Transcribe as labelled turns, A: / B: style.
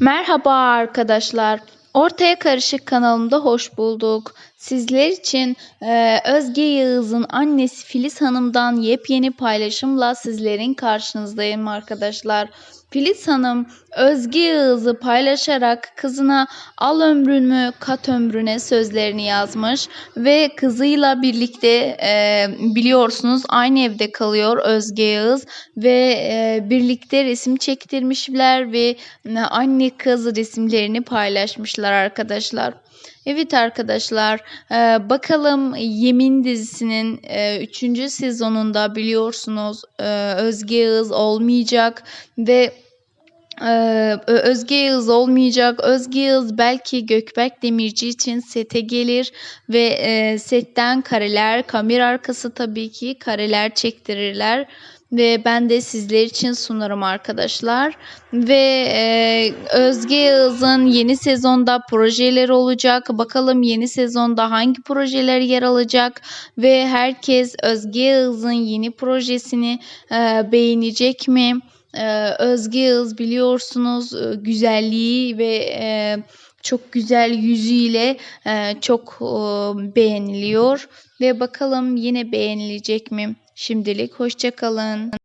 A: Merhaba arkadaşlar. Ortaya Karışık kanalımda hoş bulduk. Sizler için e, Özge Yağız'ın annesi Filiz Hanım'dan yepyeni paylaşımla sizlerin karşınızdayım arkadaşlar. Filiz Hanım Özge Yağız'ı paylaşarak kızına al ömrümü kat ömrüne sözlerini yazmış ve kızıyla birlikte e, biliyorsunuz aynı evde kalıyor Özge Yağız ve e, birlikte resim çektirmişler ve e, anne kız resimlerini paylaşmışlar arkadaşlar. Evet arkadaşlar, e, bakalım Yemin dizisinin 3. sezonunda biliyorsunuz e, Özge Yağız olmayacak ve ee, Özge Yağız olmayacak. Özge Yağız belki Gökberk Demirci için sete gelir ve e, setten kareler, kamera arkası tabii ki kareler çektirirler ve ben de sizler için sunarım arkadaşlar. Ve e, Özge Yağız'ın yeni sezonda projeleri olacak. Bakalım yeni sezonda hangi projeler yer alacak ve herkes Özge Yağız'ın yeni projesini e, beğenecek mi? Ee, Özge Yağız biliyorsunuz e, güzelliği ve e, çok güzel yüzüyle e, çok e, beğeniliyor ve bakalım yine beğenilecek mi? Şimdilik hoşça kalın.